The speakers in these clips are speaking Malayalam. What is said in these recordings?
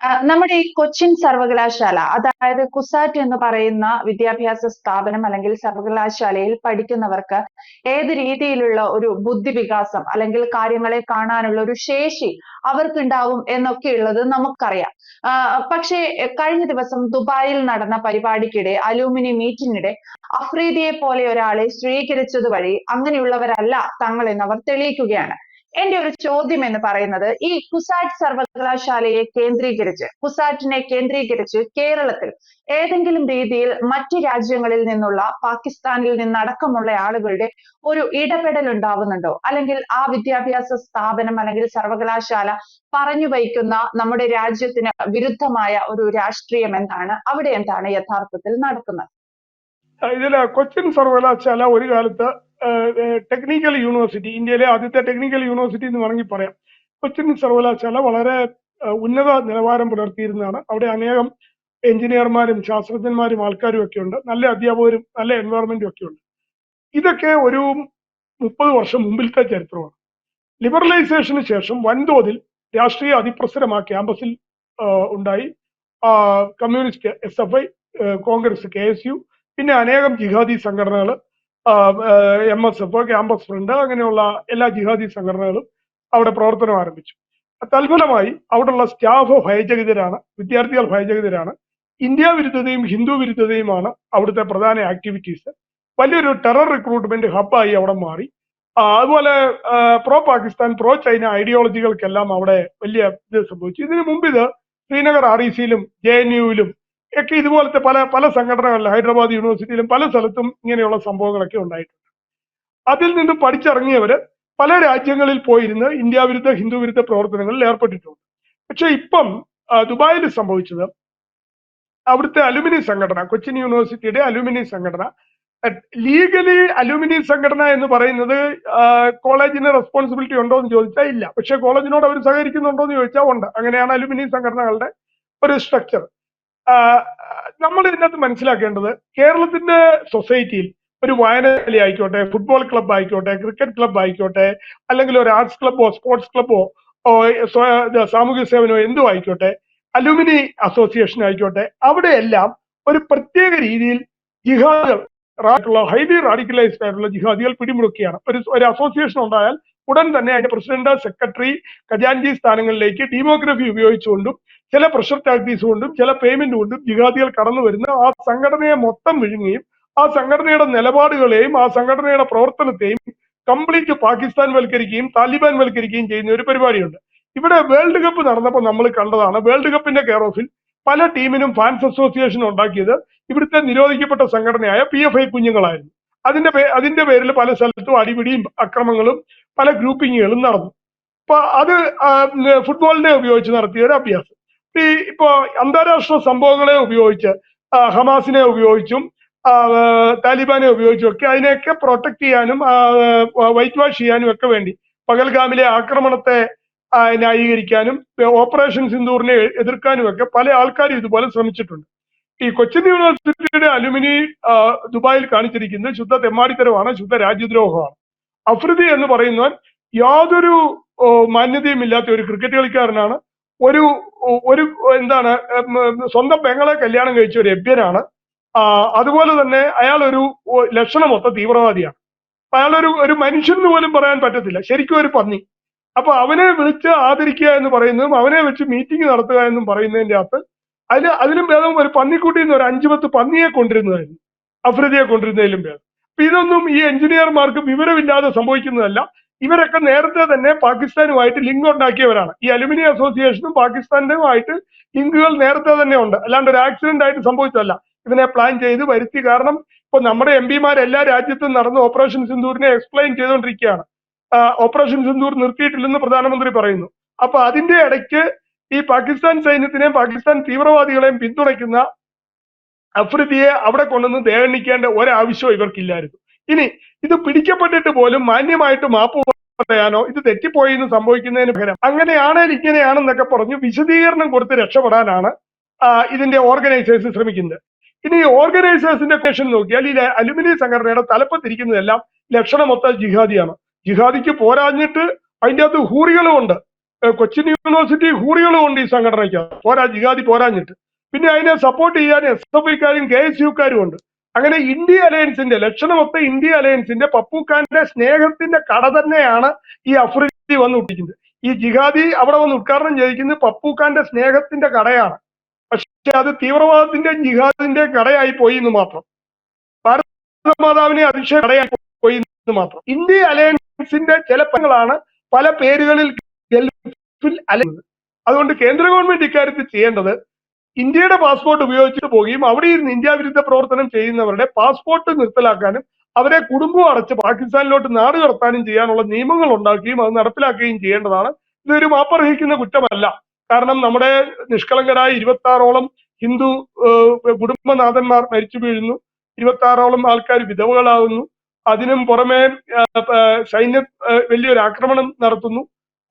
നമ്മുടെ ഈ കൊച്ചിൻ സർവകലാശാല അതായത് കുസാറ്റ് എന്ന് പറയുന്ന വിദ്യാഭ്യാസ സ്ഥാപനം അല്ലെങ്കിൽ സർവകലാശാലയിൽ പഠിക്കുന്നവർക്ക് ഏത് രീതിയിലുള്ള ഒരു ബുദ്ധി വികാസം അല്ലെങ്കിൽ കാര്യങ്ങളെ കാണാനുള്ള ഒരു ശേഷി അവർക്കുണ്ടാവും എന്നൊക്കെയുള്ളത് നമുക്കറിയാം. പക്ഷേ കഴിഞ്ഞ ദിവസം ദുബായിൽ നടന്ന പരിപാടിക്കിടെ അലൂമിനി മീറ്റിനിടെ അഫ്രീദിയെ പോലെ ഒരാളെ സ്വീകരിച്ചത് വഴി അങ്ങനെയുള്ളവരല്ല തങ്ങൾ എന്നവർ തെളിയിക്കുകയാണ്. എന്റെ ഒരു ചോദ്യം എന്ന് പറയുന്നത് ഈ കുസാറ്റ് സർവകലാശാലയെ കേന്ദ്രീകരിച്ച് കുസാറ്റിനെ കേന്ദ്രീകരിച്ച് കേരളത്തിൽ ഏതെങ്കിലും രീതിയിൽ മറ്റ് രാജ്യങ്ങളിൽ നിന്നുള്ള പാകിസ്ഥാനിൽ നിന്നടക്കമുള്ള ആളുകളുടെ ഒരു ഇടപെടൽ ഉണ്ടാവുന്നുണ്ടോ? അല്ലെങ്കിൽ ആ വിദ്യാഭ്യാസ സ്ഥാപനം അല്ലെങ്കിൽ സർവകലാശാല പറഞ്ഞു വയ്ക്കുന്ന നമ്മുടെ രാജ്യത്തിന് വിരുദ്ധമായ ഒരു രാഷ്ട്രീയം എന്താണ്? അവിടെ എന്താണ് യഥാർത്ഥത്തിൽ നടക്കുന്നത്? ഇതിൽ കൊച്ചിൻ സർവകലാശാല ഒരു കാലത്ത് ടെക്നിക്കൽ യൂണിവേഴ്സിറ്റി ഇന്ത്യയിലെ ആദ്യത്തെ ടെക്നിക്കൽ യൂണിവേഴ്സിറ്റി എന്ന് വേണമെങ്കിൽ പറയാം. കൊച്ചിൻ സർവകലാശാല വളരെ ഉന്നത നിലവാരം പുലർത്തിയിരുന്നതാണ്. അവിടെ അനേകം എഞ്ചിനീയർമാരും ശാസ്ത്രജ്ഞന്മാരും ആൾക്കാരും ഒക്കെ ഉണ്ട്. നല്ല അധ്യാപകരും നല്ല എൻവയറമെന്റും ഒക്കെ ഉണ്ട്. ഇതൊക്കെ ഒരു മുപ്പത് വർഷം മുമ്പിലത്തെ ചരിത്രമാണ്. ലിബറലൈസേഷന് ശേഷം വൻതോതിൽ രാഷ്ട്രീയ ആ ക്യാമ്പസിൽ ഉണ്ടായി. Communist S F I Congress K S U പിന്നെ അനേകം ജിഹാദി സംഘടനകൾ M S F campus front അങ്ങനെയുള്ള എല്ലാ ജിഹാദി സംഘടനകളും അവിടെ പ്രവർത്തനം ആരംഭിച്ചു. തൽഫലമായി അവിടെയുള്ള സ്റ്റാഫ് ഭയചകിതരാണ് വിദ്യാർത്ഥികൾ ഭയചകിതരാണ്. ഇന്ത്യ വിരുദ്ധതയും ഹിന്ദു വിരുദ്ധതയുമാണ് അവിടുത്തെ പ്രധാന ആക്ടിവിറ്റീസ് വലിയൊരു ടെറർ റിക്രൂട്ട്മെന്റ് ഹബ്ബായി അവിടെ മാറി. അതുപോലെ പ്രോ പാകിസ്ഥാൻ പ്രോ ചൈന ഐഡിയോളജികൾക്കെല്ലാം അവിടെ വലിയ ഇത് സംഭവിച്ചു. ഇതിനു മുമ്പ് ഇത് ശ്രീനഗർ ആർ ഇ സിയിലും ജെ എൻ യുവിലും ഒക്കെ ഇതുപോലത്തെ പല പല സംഘടനകളിലും ഹൈദരാബാദ് യൂണിവേഴ്സിറ്റിയിലും പല സ്ഥലത്തും ഇങ്ങനെയുള്ള സംഭവങ്ങളൊക്കെ ഉണ്ടായിട്ടുണ്ട്. അതിൽ നിന്ന് പഠിച്ചിറങ്ങിയവര് പല രാജ്യങ്ങളിൽ പോയിരുന്ന് ഇന്ത്യ വിരുദ്ധ ഹിന്ദു വിരുദ്ധ പ്രവർത്തനങ്ങളിൽ ഏർപ്പെട്ടിട്ടുണ്ട്. പക്ഷെ ഇപ്പം ദുബായിൽ സംഭവിച്ചത് അവിടുത്തെ അലുമിനി സംഘടന കൊച്ചിൻ യൂണിവേഴ്സിറ്റിയുടെ അലുമിനി സംഘടന. ലീഗലി അലുമിനി സംഘടന എന്ന് പറയുന്നത് കോളേജിന് റെസ്പോൺസിബിലിറ്റി ഉണ്ടോ എന്ന് ചോദിച്ചാൽ ഇല്ല. പക്ഷെ കോളേജിനോട് അവർ സഹകരിക്കുന്നുണ്ടോ എന്ന് ചോദിച്ചാൽ ഉണ്ട്. അങ്ങനെയാണ് അലുമിനി സംഘടനകളുടെ ഒരു സ്ട്രക്ചർ നമ്മൾ ഇതിനകത്ത് മനസ്സിലാക്കേണ്ടത് കേരളത്തിന്റെ സൊസൈറ്റിയിൽ ഒരു വായനശാല ആയിക്കോട്ടെ ഫുട്ബോൾ ക്ലബ്ബ് ആയിക്കോട്ടെ ക്രിക്കറ്റ് ക്ലബ്ബ് ആയിക്കോട്ടെ അല്ലെങ്കിൽ ഒരു ആർട്സ് ക്ലബ്ബോ സ്പോർട്സ് ക്ലബ്ബോ സാമൂഹ്യ സേവനമോ എന്തോ ആയിക്കോട്ടെ അലുമിനി അസോസിയേഷൻ ആയിക്കോട്ടെ അവിടെയെല്ലാം ഒരു പ്രത്യേക രീതിയിൽ ജിഹാദുകൾ ഹൈലി റാഡിക്കലൈസ്ഡ് ആയിട്ടുള്ള ജിഹാദികൾ പിടിമുറുക്കുകയാണ്. ഒരു ഒരു അസോസിയേഷൻ ഉണ്ടായാൽ ഉടൻ തന്നെ അതിന്റെ പ്രസിഡന്റ് സെക്രട്ടറി ഖജാൻജി സ്ഥാനങ്ങളിലേക്ക് ഡെമോഗ്രഫി ഉപയോഗിച്ചുകൊണ്ടും ചില പ്രഷർ ടാക്ടീസ് കൊണ്ടും ചില പേയ്മെന്റ് കൊണ്ടും ജിഹാദികൾ കടന്നു വരുന്ന ആ സംഘടനയെ മൊത്തം വിഴുങ്ങുകയും ആ സംഘടനയുടെ നിലപാടുകളെയും ആ സംഘടനയുടെ പ്രവർത്തനത്തെയും കംപ്ലീറ്റ് പാകിസ്ഥാൻ വൽക്കരിക്കുകയും താലിബാൻ വൽക്കരിക്കുകയും ചെയ്യുന്ന ഒരു പരിപാടിയുണ്ട്. ഇവിടെ വേൾഡ് കപ്പ് നടന്നപ്പോൾ നമ്മൾ കണ്ടതാണ് വേൾഡ് കപ്പിന്റെ കെയർ ഓഫിൽ പല ടീമിനും ഫാൻസ് അസോസിയേഷൻ ഉണ്ടാക്കിയത് ഇവിടുത്തെ നിരോധിക്കപ്പെട്ട സംഘടനയായ പി എഫ് ഐ കുഞ്ഞുങ്ങളായിരുന്നു. അതിന്റെ അതിന്റെ പേരിൽ പല സ്ഥലത്തും അടിപിടിയും അക്രമങ്ങളും പല ഗ്രൂപ്പിങ്ങുകളും നടന്നു. അപ്പൊ അത് ഫുട്ബോളിനെ ഉപയോഗിച്ച് നടത്തിയ ഒരു അഭ്യാസം. ഈ ഇപ്പോ അന്താരാഷ്ട്ര സംഭവങ്ങളെ ഉപയോഗിച്ച് ഹമാസിനെ ഉപയോഗിച്ചും താലിബാനെ ഉപയോഗിച്ചും ഒക്കെ അതിനെയൊക്കെ പ്രൊട്ടക്ട് ചെയ്യാനും വൈറ്റ് വാഷ് ചെയ്യാനും ഒക്കെ വേണ്ടി പകൽഗാമിലെ ആക്രമണത്തെ ന്യായീകരിക്കാനും ഓപ്പറേഷൻ സിന്ദൂറിനെ എതിർക്കാനും ഒക്കെ പല ആൾക്കാരും ഇതുപോലെ ശ്രമിച്ചിട്ടുണ്ട്. ഈ കൊച്ചിൻ യൂണിവേഴ്സിറ്റിയുടെ അലുമിനി ദുബായിൽ കാണിച്ചിരിക്കുന്നത് ശുദ്ധ തെമ്മാടിത്തരമാണ് ശുദ്ധ രാജ്യദ്രോഹമാണ്. അഫ്രിദി എന്ന് പറയുന്നവൻ യാതൊരു മാന്യതയും ഇല്ലാത്ത ഒരു ക്രിക്കറ്റ് കളിക്കാരനാണ്. ഒരു ഒരു എന്താണ് സ്വന്തം പെങ്ങളെ കല്യാണം കഴിച്ച ഒരു എബ്യനാണ് അതുപോലെ തന്നെ അയാൾ ഒരു ലക്ഷണം ലക്ഷണമൊത്ത തീവ്രവാദിയാണ്. അയാളൊരു ഒരു മനുഷ്യൻ എന്ന് പോലും പറയാൻ പറ്റത്തില്ല. ശരിക്കും ഒരു പന്നി. അപ്പൊ അവനെ വിളിച്ച് ആദരിക്കുക എന്ന് പറയുന്നതും അവനെ വെച്ച് മീറ്റിംഗ് നടത്തുക എന്നും പറയുന്നതിന്റെ അകത്ത് അതിൽ അതിലും ഭേദം ഒരു പന്നിക്കുട്ടിയിൽ നിന്ന് ഒരു അഞ്ചു പത്ത് പന്നിയെ കൊണ്ടിരുന്നതായിരുന്നു. അഫ്രിദിയെ കൊണ്ടിരുന്നതിലും ഭേദം. ഇതൊന്നും ഈ എഞ്ചിനീയർമാർക്ക് വിവരമില്ലാതെ സംഭവിക്കുന്നതല്ല. ഇവരൊക്കെ നേരത്തെ തന്നെ പാകിസ്ഥാനുമായിട്ട് ലിങ്ക് ഉണ്ടാക്കിയവരാണ്. ഈ അലുമിനി അസോസിയേഷനും പാകിസ്ഥാനുമായിട്ട് ലിങ്കുകൾ നേരത്തെ തന്നെ ഉണ്ട്. അല്ലാണ്ട് ഒരു ആക്സിഡന്റ് ആയിട്ട് സംഭവിച്ചതല്ല. ഇതിനെ പ്ലാൻ ചെയ്ത് വരുത്തി. കാരണം ഇപ്പൊ നമ്മുടെ എം പിമാർ എല്ലാ രാജ്യത്തും നടന്ന ഓപ്പറേഷൻ സിന്ദൂരിനെ എക്സ്പ്ലെയിൻ ചെയ്തുകൊണ്ടിരിക്കുകയാണ് ഓപ്പറേഷൻ സിന്ദൂർ നിർത്തിയിട്ടില്ലെന്ന് പ്രധാനമന്ത്രി പറയുന്നു. അപ്പൊ അതിന്റെ ഇടയ്ക്ക് ഈ പാകിസ്ഥാൻ സൈന്യത്തിനെയും പാകിസ്ഥാൻ തീവ്രവാദികളെയും പിന്തുണയ്ക്കുന്ന അഫ്രിദിയെ അവിടെ കൊണ്ടുവന്ന് ദേഹണിക്കേണ്ട ഒരാവശ്യവും ഇവർക്കില്ലായിരുന്നു. ഇനി ഇത് പിടിക്കപ്പെട്ടിട്ട് പോലും മാന്യമായിട്ട് മാപ്പ് പറയാനോ ഇത് തെറ്റിപ്പോയി എന്ന് സംഭവിക്കുന്നതിന് ഫലം അങ്ങനെയാണെങ്കിൽ ഇങ്ങനെയാണെന്നൊക്കെ പറഞ്ഞു വിശദീകരണം കൊടുത്ത് രക്ഷപ്പെടാനാണ് ഇതിന്റെ ഓർഗനൈസേഴ്സ് ശ്രമിക്കുന്നത്. ഇനി ഓർഗനൈസേഴ്സിന്റെ ക്വസ്റ്റൻ നോക്കിയാൽ ഈ അലുമിനി സംഘടനയുടെ തലപ്പത്തിരിക്കുന്നതെല്ലാം ലക്ഷണമൊത്ത ജിഹാദിയാണ്. ജിഹാദിക്ക് പോരാഞ്ഞിട്ട് അതിന്റെ അകത്ത് ഹൂറികളും ഉണ്ട്. കൊച്ചിൻ യൂണിവേഴ്സിറ്റി ഹൂറികളും ഉണ്ട് ഈ സംഘടനയ്ക്ക്. പോരാ ജിഹാദി പോരാഞ്ഞിട്ട്. പിന്നെ അതിനെ സപ്പോർട്ട് ചെയ്യാൻ എസ് എഫ് ഐക്കാരും കെ എസ് യുക്കാരും ഉണ്ട്. അങ്ങനെ ഇന്ത്യ അലയൻസിന്റെ ലക്ഷണമൊത്ത ഇന്ത്യ അലയൻസിന്റെ പപ്പുക്കാന്റെ സ്നേഹത്തിന്റെ കട തന്നെയാണ് ഈ അഫ്രീദി വന്ന് ഒട്ടിക്കുന്നത് ഈ ജിഹാദി അവിടെ വന്ന് ഉദ്ഘാടനം ചെയ്യിക്കുന്നത് പപ്പുക്കാന്റെ സ്നേഹത്തിന്റെ കടയാണ്. പക്ഷെ അത് തീവ്രവാദത്തിന്റെ ജിഹാദിന്റെ കടയായി പോയി എന്ന് മാത്രം. ഭാരത മാതാവിനെ അതിശയ കടയായി പോയി എന്ന് മാത്രം. ഇന്ത്യ അലയൻസിന്റെ ചില പങ്ങളാണ് പല പേരുകളിൽ ഗൾഫിൽ അലയുന്നത് അതുകൊണ്ട് കേന്ദ്ര ഗവൺമെന്റ് ഇക്കാര്യത്തിൽ ചെയ്യേണ്ടത് ഇന്ത്യയുടെ പാസ്പോർട്ട് ഉപയോഗിച്ചിട്ട് പോവുകയും അവിടെ ഇരുന്ന് ഇന്ത്യ വിരുദ്ധ പ്രവർത്തനം ചെയ്യുന്നവരുടെ പാസ്പോർട്ട് നിർത്തലാക്കാനും അവരെ കുടുംബം അടച്ച് പാകിസ്ഥാനിലോട്ട് നാട് കടത്താനും ചെയ്യാനുള്ള നിയമങ്ങൾ ഉണ്ടാക്കുകയും അത് നടപ്പിലാക്കുകയും ചെയ്യേണ്ടതാണ്. ഇതൊരു മാപ്പർഹിക്കുന്ന കുറ്റമല്ല. കാരണം നമ്മുടെ നിഷ്കളങ്കരായ ഇരുപത്തി ആറോളം ഹിന്ദു കുടുംബനാഥന്മാർ മരിച്ചു വീഴുന്നു. ഇരുപത്തി ആറോളം ആൾക്കാർ വിധവകളാകുന്നു. അതിനും പുറമെ സൈന്യം വലിയൊരു ആക്രമണം നടത്തുന്നു.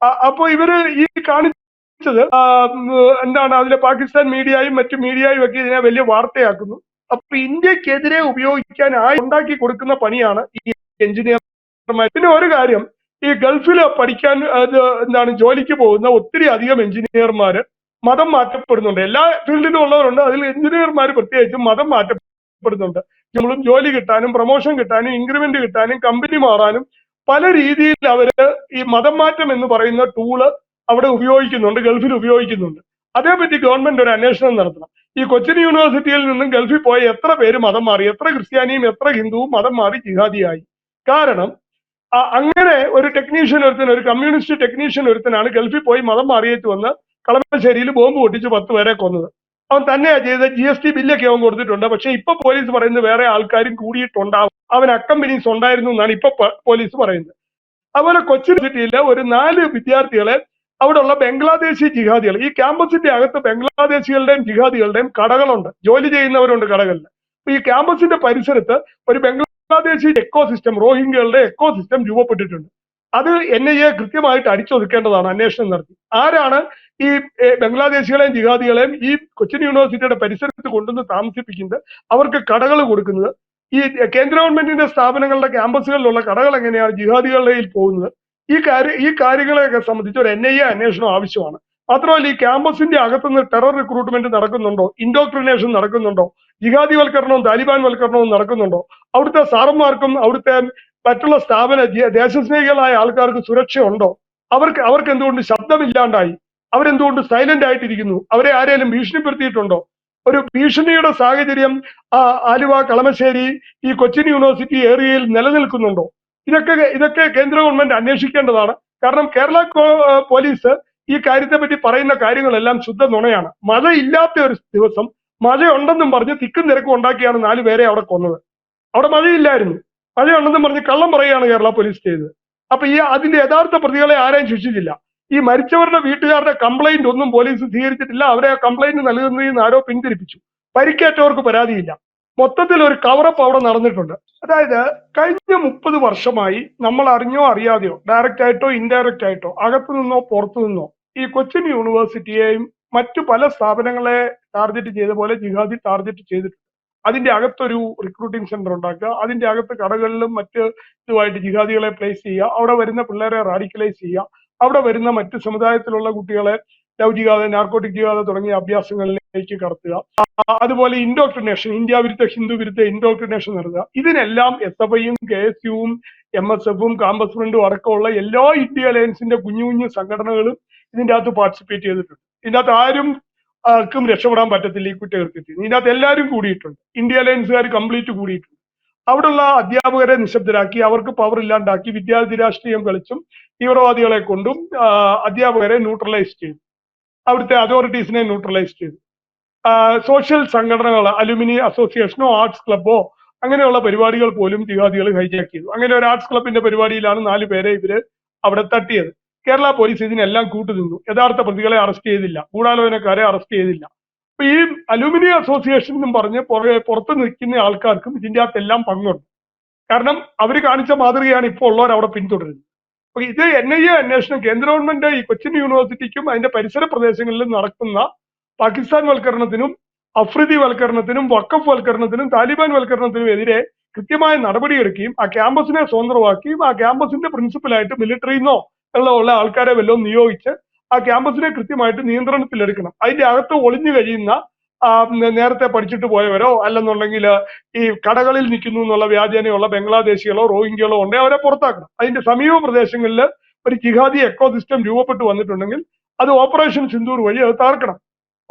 അപ്പോൾ അപ്പോ ഇവർ ഈ കാണിച്ചത് ഉം, എന്താണ് അതിലെ പാകിസ്ഥാൻ മീഡിയയും മറ്റു മീഡിയയും ഒക്കെ ഇതിനെ വലിയ വാർത്തയാക്കുന്നു. അപ്പൊ ഇന്ത്യക്കെതിരെ ഉപയോഗിക്കാൻ ആയി ഉണ്ടാക്കി കൊടുക്കുന്ന പണിയാണ് ഈ എഞ്ചിനീയർമാർ. പിന്നെ ഒരു കാര്യം ഈ ഗൾഫിൽ പഠിക്കാൻ എന്താണ് ജോലിക്ക് പോകുന്ന ഒത്തിരി അധികം എഞ്ചിനീയർമാർ മതം മാറ്റപ്പെടുന്നുണ്ട്. എല്ലാ ഫീൽഡിലും ഉള്ളവരുണ്ട് അതിൽ എഞ്ചിനീയർമാർ പ്രത്യേകിച്ചും മതം മാറ്റപ്പെടുന്നുണ്ട്. നമ്മളും ജോലി കിട്ടാനും പ്രൊമോഷൻ കിട്ടാനും ഇൻക്രിമെന്റ് കിട്ടാനും കമ്പനി മാറാനും പല രീതിയിൽ അവർ ഈ മതം മാറ്റം എന്ന് പറയുന്ന ടൂൾ അവിടെ ഉപയോഗിക്കുന്നുണ്ട് ഗൾഫിൽ ഉപയോഗിക്കുന്നുണ്ട്. അതേപറ്റി ഗവൺമെന്റ് ഒരു അന്വേഷണം നടത്തണം. ഈ കൊച്ചിൻ യൂണിവേഴ്സിറ്റിയിൽ നിന്നും ഗൾഫിൽ പോയ എത്ര പേര് മതം മാറി എത്ര ക്രിസ്ത്യാനിയും എത്ര ഹിന്ദുവും മതം മാറി ജിഹാദിയായി. കാരണം അങ്ങനെ ഒരു ടെക്നീഷ്യൻ ഒരുത്തൻ ഒരു കമ്മ്യൂണിസ്റ്റ് ടെക്നീഷ്യൻ ഒരുത്തനാണ് ഗൾഫിൽ പോയി മതം മാറിയിട്ട് വന്ന് കളമശ്ശേരിയിൽ ബോംബ് പൊട്ടിച്ച് പത്ത് പേരെ കൊന്നത്. അവൻ തന്നെയാ ചെയ്ത ജി എസ് ടി ബില്ലൊക്കെ അവൻ കൊടുത്തിട്ടുണ്ട്. പക്ഷെ ഇപ്പൊ പോലീസ് പറയുന്നത് വേറെ ആൾക്കാരും കൂടിയിട്ടുണ്ടാവും. അവൻ അക്കമ്പനീസ് ഉണ്ടായിരുന്നു എന്നാണ് ഇപ്പൊ പോലീസ് പറയുന്നത്. അതുപോലെ കൊച്ചിൻ സിറ്റിയിലെ ഒരു നാല് വിദ്യാർത്ഥികളെ അവിടെയുള്ള ബംഗ്ലാദേശി ജിഹാദികൾ. ഈ ക്യാമ്പസിന്റെ അകത്ത് ബംഗ്ലാദേശികളുടെയും ജിഹാദികളുടെയും കടകളുണ്ട്. ജോലി ചെയ്യുന്നവരുണ്ട് കടകളിൽ. അപ്പൊ ഈ ക്യാമ്പസിന്റെ പരിസരത്ത് ഒരു ബംഗ്ലാദേശി എക്കോസിസ്റ്റം റോഹിംഗ്യകളുടെ എക്കോ സിസ്റ്റം രൂപപ്പെട്ടിട്ടുണ്ട്. അത് എൻ ഐ എ കൃത്യമായിട്ട് അടിച്ചൊതുക്കേണ്ടതാണ് അന്വേഷണം നടത്തി. ആരാണ് ഈ ബംഗ്ലാദേശികളെയും ജിഹാദികളെയും ഈ കൊച്ചിൻ യൂണിവേഴ്സിറ്റിയുടെ പരിസരത്ത് കൊണ്ടുവന്ന് താമസിപ്പിക്കുന്നത്? അവർക്ക് കടകൾ കൊടുക്കുന്നത്? ഈ കേന്ദ്ര ഗവൺമെന്റിന്റെ സ്ഥാപനങ്ങളുടെ ക്യാമ്പസുകളിലുള്ള കടകൾ എങ്ങനെയാണ് ജിഹാദികളുടെ പോകുന്നത്? ഈ കാര്യ ഈ കാര്യങ്ങളെയൊക്കെ സംബന്ധിച്ച് ഒരു എൻ ഐ എ അന്വേഷണം ആവശ്യമാണ്. മാത്രമല്ല ഈ ക്യാമ്പസിന്റെ അകത്തുനിന്ന് ടെറർ റിക്രൂട്ട്മെന്റ് നടക്കുന്നുണ്ടോ? ഇൻഡോക്ട്രിനേഷൻ നടക്കുന്നുണ്ടോ? ജിഹാദിവൽക്കരണവും താലിബാൻ വൽക്കരണവും നടക്കുന്നുണ്ടോ? അവിടുത്തെ സാറന്മാർക്കും അവിടുത്തെ മറ്റുള്ള സ്ഥാപന ദേശസ്നേഹികളായ ആൾക്കാർക്ക് സുരക്ഷയുണ്ടോ? അവർക്ക് അവർക്ക് എന്തുകൊണ്ട് ശബ്ദമില്ലാണ്ടായി? അവരെന്തുകൊണ്ട് സൈലന്റ് ആയിട്ടിരിക്കുന്നു? അവരെ ആരെങ്കിലും ഭീഷണിപ്പെടുത്തിയിട്ടുണ്ടോ? ഒരു ഭീഷണിയുടെ സാഹചര്യം ആ, ആലുവ കളമശ്ശേരി ഈ കൊച്ചിൻ യൂണിവേഴ്സിറ്റി ഏരിയയിൽ നിലനിൽക്കുന്നുണ്ടോ? ഇതൊക്കെ ഇതൊക്കെ കേന്ദ്ര ഗവൺമെന്റ് അന്വേഷിക്കേണ്ടതാണ്. കാരണം കേരള പോലീസ് ഈ കാര്യത്തെ പറ്റി പറയുന്ന കാര്യങ്ങളെല്ലാം ശുദ്ധ നുണയാണ്. മഴയില്ലാത്ത ഒരു ദിവസം മഴയുണ്ടെന്നും പറഞ്ഞ് തിക്കും തിരക്കും ഉണ്ടാക്കിയാണ് നാല് പേരെ അവിടെ കൊന്നത്. അവിടെ മഴയില്ലായിരുന്നു. മഴയുണ്ടെന്നും പറഞ്ഞ് കള്ളം പറയുകയാണ് കേരള പോലീസ് ചെയ്തത്. അപ്പൊ ഈ അതിന്റെ യഥാർത്ഥ പ്രതികളെ ആരെയും ശിക്ഷിച്ചില്ല. ഈ മരിച്ചവരുടെ വീട്ടുകാരുടെ കംപ്ലൈന്റ് ഒന്നും പോലീസ് സ്വീകരിച്ചിട്ടില്ല. അവരെ ആ കംപ്ലൈന്റ് നൽകുന്നതിൽ നിന്ന് ആരോ പിന്തിരിപ്പിച്ചു. പരിക്കേറ്റവർക്ക് പരാതിയില്ല. മൊത്തത്തിൽ ഒരു കവറപ്പ് അവിടെ നടന്നിട്ടുണ്ട്. അതായത് കഴിഞ്ഞ മുപ്പത് വർഷമായി നമ്മൾ അറിഞ്ഞോ അറിയാതെയോ ഡയറക്റ്റ് ആയിട്ടോ ഇൻഡയറക്റ്റ് ആയിട്ടോ അകത്തു നിന്നോ പുറത്തു നിന്നോ ഈ കൊച്ചിൻ യൂണിവേഴ്സിറ്റിയെയും മറ്റു പല സ്ഥാപനങ്ങളെ ടാർഗറ്റ് ചെയ്ത പോലെ ജിഹാദി ടാർഗറ്റ് ചെയ്തിട്ടുണ്ട്. അതിന്റെ അകത്തൊരു റിക്രൂട്ടിംഗ് സെന്റർ ഉണ്ടാക്കുക അതിന്റെ അകത്ത് കടകളിലും മറ്റ് ഇതുമായിട്ട് ജിഹാദികളെ പ്ലേസ് ചെയ്യുക അവിടെ വരുന്ന പിള്ളേരെ റാഡിക്കലൈസ് ചെയ്യുക അവിടെ വരുന്ന മറ്റു സമുദായത്തിലുള്ള കുട്ടികളെ ജിഹാദ നാർക്കോട്ടിക് ജിഹാദ തുടങ്ങിയ അഭ്യാസങ്ങളിലേക്ക് കടത്തുക. അതുപോലെ ഇൻഡോക്ട്രിനേഷൻ ഇന്ത്യ വിരുദ്ധ ഹിന്ദു വിരുദ്ധ ഇൻഡോക്ട്രിനേഷൻ നടത്തുക. ഇതിനെല്ലാം എസ് എഫ് ഐയും കെ എസ് യുവും എം എസ് എഫും കാമ്പസ് ഫ്രണ്ടും അടക്കമുള്ള എല്ലാ ഇന്ത്യ അലയൻസിന്റെ കുഞ്ഞു കുഞ്ഞു സംഘടനകളും ഇതിന്റെ അകത്ത് പാർട്ടിസിപ്പേറ്റ് ചെയ്തിട്ടുണ്ട്. ഇതിന്റെ അകത്ത് ആരും ആർക്കും രക്ഷപ്പെടാൻ പറ്റത്തില്ല ഈ കുറ്റകൃത്യത്തിൽ. ഇതിന്റെ അകത്ത് എല്ലാവരും കൂടിയിട്ടുണ്ട്. ഇന്ത്യ അലയൻസുകാർ കംപ്ലീറ്റ് കൂടിയിട്ടുണ്ട്. അവിടെയുള്ള അധ്യാപകരെ നിശബ്ദരാക്കി അവർക്ക് പവർ ഇല്ലാണ്ടാക്കി വിദ്യാർത്ഥി രാഷ്ട്രീയം കളിച്ചും തീവ്രവാദികളെ കൊണ്ടും അധ്യാപകരെ ന്യൂട്രലൈസ് ചെയ്തു. അവിടുത്തെ അതോറിറ്റീസിനെ ന്യൂട്രലൈസ് ചെയ്തു. സോഷ്യൽ സംഘടനകൾ അലുമിനി അസോസിയേഷനോ ആർട്സ് ക്ലബ്ബോ അങ്ങനെയുള്ള പരിപാടികൾ പോലും ജിഹാദികൾ ഹൈജാക്ക് ചെയ്തു. അങ്ങനെ ഒരു ആർട്സ് ക്ലബിന്റെ പരിപാടിയിലാണ് നാല് പേരെ ഇവർ അവിടെ തട്ടിയത്. കേരള പോലീസ് ഇതിനെല്ലാം കൂട്ടുനിന്നു. യഥാർത്ഥ പ്രതികളെ അറസ്റ്റ് ചെയ്തില്ല. ഗൂഢാലോചനക്കാരെ അറസ്റ്റ് ചെയ്തില്ല. അപ്പൊ ഈ അലുമിനി അസോസിയേഷൻ എന്നും പറഞ്ഞ് പുറത്ത് നിൽക്കുന്ന ആൾക്കാർക്കും ഇതിന്റെ അകത്തെല്ലാം പങ്കുണ്ട്. കാരണം അവർ കാണിച്ച മാതൃകയാണ് ഇപ്പോൾ ഉള്ളവർ അവിടെ പിന്തുടരുന്നത്. അപ്പൊ ഇത് എൻ ഐ എ അന്വേഷണം കേന്ദ്ര ഗവൺമെന്റ് ഈ കൊച്ചിൻ യൂണിവേഴ്സിറ്റിക്കും അതിന്റെ പരിസര പ്രദേശങ്ങളിലും നടക്കുന്ന പാകിസ്ഥാൻ വൽക്കരണത്തിനും അഫ്രിദി വൽക്കരണത്തിനും വക്കഫ് വൽക്കരണത്തിനും താലിബാൻ വൽക്കരണത്തിനും എതിരെ കൃത്യമായ നടപടിയെടുക്കുകയും ആ ക്യാമ്പസിനെ സ്വതന്ത്രമാക്കുകയും ആ ക്യാമ്പസിന്റെ പ്രിൻസിപ്പലായിട്ട് മിലിറ്ററിന്നോ ഉള്ള ഉള്ള ആൾക്കാരെ വല്ലതും നിയോഗിച്ച് ആ ക്യാമ്പസിനെ കൃത്യമായിട്ട് നിയന്ത്രണത്തിലെടുക്കണം. അതിന്റെ അകത്ത് ഒളിഞ്ഞു കഴിയുന്ന നേരത്തെ പഠിച്ചിട്ട് പോയവരോ അല്ലെന്നുണ്ടെങ്കിൽ ഈ കടകളിൽ നിൽക്കുന്നു എന്നുള്ള വ്യാജേനയുള്ള ബംഗ്ലാദേശികളോ റോഹിംഗ്യകളോ ഉണ്ടെങ്കിൽ അവരെ പുറത്താക്കണം. അതിന്റെ സമീപ പ്രദേശങ്ങളിൽ ഒരു ജിഹാദി എക്കോ സിസ്റ്റം രൂപപ്പെട്ടു വന്നിട്ടുണ്ടെങ്കിൽ അത് ഓപ്പറേഷൻ സിന്ദൂർ വഴി അത് തകർക്കണം.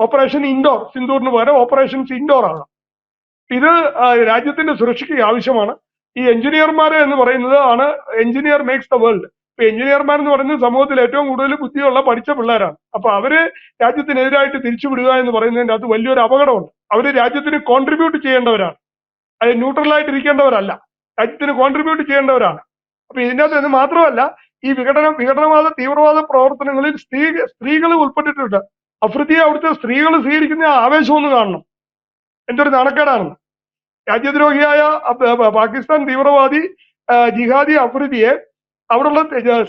ഓപ്പറേഷൻ ഇൻഡോർ സിന്ദൂറിന് പകരം ഓപ്പറേഷൻ ഇൻഡോർ ആണ് ഇത് രാജ്യത്തിന്റെ സുരക്ഷയ്ക്ക് ആവശ്യമാണ്. ഈ എഞ്ചിനീയർമാരെ എന്ന് പറയുന്നത് ആണ് എഞ്ചിനീയർ മേക്സ് ദ വേൾഡ്. എഞ്ചിനീയർമാർ എന്ന് പറയുന്നത് സമൂഹത്തിൽ ഏറ്റവും കൂടുതൽ ബുദ്ധിയുള്ള പഠിച്ച പിള്ളേരാണ്. അപ്പൊ അവർ രാജ്യത്തിനെതിരായിട്ട് തിരിച്ചുവിടുക എന്ന് പറയുന്നതിന്റെ അകത്ത് വലിയൊരു അപകടമുണ്ട്. അവർ രാജ്യത്തിന് കോൺട്രിബ്യൂട്ട് ചെയ്യേണ്ടവരാണ്. അത് ന്യൂട്രലായിട്ട് ഇരിക്കേണ്ടവരല്ല രാജ്യത്തിന് കോൺട്രിബ്യൂട്ട് ചെയ്യേണ്ടവരാണ്. അപ്പൊ ഇതിനകത്ത് നിന്ന് മാത്രമല്ല ഈ വിഘടന വിഘടനവാദ തീവ്രവാദ പ്രവർത്തനങ്ങളിൽ സ്ത്രീ സ്ത്രീകൾ ഉൾപ്പെട്ടിട്ടുണ്ട്. അഫ്രിദിയെ അവിടുത്തെ സ്ത്രീകൾ സ്വീകരിക്കുന്ന ആവേശമൊന്നും കാണണം. എന്തൊരു നാണക്കേടാണെന്ന് രാജ്യദ്രോഹിയായ പാകിസ്ഥാൻ തീവ്രവാദി ജിഹാദി അഫ്രിദിയെ അവിടെയുള്ള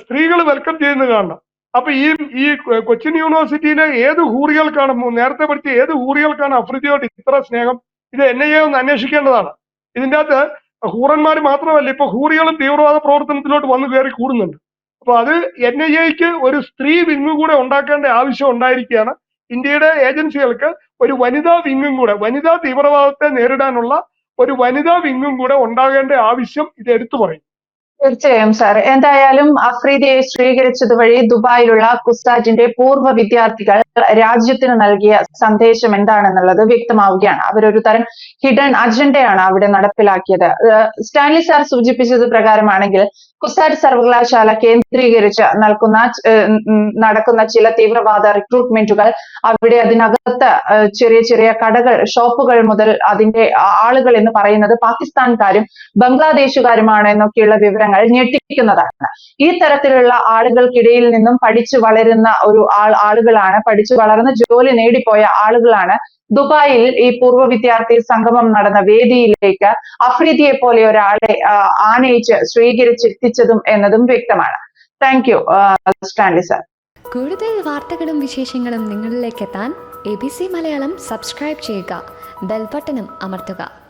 സ്ത്രീകൾ വെൽക്കം ചെയ്യുന്ന കാണണം. അപ്പൊ ഈ ഈ കൊച്ചിൻ യൂണിവേഴ്സിറ്റിയിലെ ഏത് ഹൂറികൾക്കാണ് നേരത്തെ പഠിച്ച ഏത് ഹൂറികൾക്കാണ് അഫ്രിദിയോട് ഇത്ര സ്നേഹം? ഇത് എൻ ഐ എ ഒന്ന് അന്വേഷിക്കേണ്ടതാണ്. ഇതിന്റെ അകത്ത് ഹൂറന്മാർ മാത്രമല്ല ഇപ്പൊ ഹൂറികളും തീവ്രവാദ പ്രവർത്തനത്തിലോട്ട് വന്നു കയറി കൂടുന്നുണ്ട്. അപ്പൊ അത് എൻ ഐ എക്ക് ഒരു സ്ത്രീ വിങ് കൂടെ ഉണ്ടാക്കേണ്ട ആവശ്യം ഉണ്ടായിരിക്കുകയാണ്. ഇന്ത്യയുടെ ഏജൻസികൾക്ക് ഒരു വനിതാ വിങ്ങും കൂടെ വനിതാ തീവ്രവാദത്തെ നേരിടാനുള്ള ഒരു വനിതാ വിങ്ങും കൂടെ ഉണ്ടാകേണ്ട ആവശ്യം ഇത് എടുത്തു പറയും. തീർച്ചയായും സാർ എന്തായാലും അഫ്രീദിയെ സ്വീകരിച്ചത് വഴി ദുബായിലുള്ള കുസാറ്റിന്റെ പൂർവ വിദ്യാർത്ഥികൾ രാജ്യത്തിന് നൽകിയ സന്ദേശം എന്താണെന്നുള്ളത് വ്യക്തമാവുകയാണ്. അവരൊരു തരം ഹിഡൻ അജണ്ടയാണ് അവിടെ നടപ്പിലാക്കിയത്. സ്റ്റാൻലി സാർ സൂചിപ്പിച്ചത് പ്രകാരമാണെങ്കിൽ കുസാറ്റ് സർവകലാശാല കേന്ദ്രീകരിച്ച് നൽകുന്ന നടക്കുന്ന ചില തീവ്രവാദ റിക്രൂട്ട്മെന്റുകൾ അവിടെ അതിനകത്ത് ചെറിയ ചെറിയ കടകൾ ഷോപ്പുകൾ മുതൽ അതിന്റെ ആളുകൾ എന്ന് പറയുന്നത് പാകിസ്ഥാൻകാരും ബംഗ്ലാദേശുകാരുമാണ് എന്നൊക്കെയുള്ള വിവരങ്ങൾ ഞെട്ടിക്കുന്നതാണ്. ഈ തരത്തിലുള്ള ആളുകൾക്കിടയിൽ നിന്നും പഠിച്ചു വളരുന്ന ഒരു ആൾ ആളുകളാണ് പഠിച്ചു വളർന്ന് ജോലി നേടിപ്പോയ ആളുകളാണ് ദുബായിൽ ഈ പൂർവ വിദ്യാർത്ഥി സംഗമം നടന്ന വേദിയിലേക്ക് അഫ്രീദിയെ പോലെ ഒരാളെ ആനയിച്ച് സ്വീകരിച്ചെത്തിച്ചതും എന്നതും വ്യക്തമാണ്. Thank you Stanley sir. കൂടുതൽ വാർത്തകളും വിശേഷങ്ങളും നിങ്ങളിലേക്ക് എത്താൻ A B C Malayalam subscribe ചെയ്യുക. ബെൽബട്ടനും അമർത്തുക.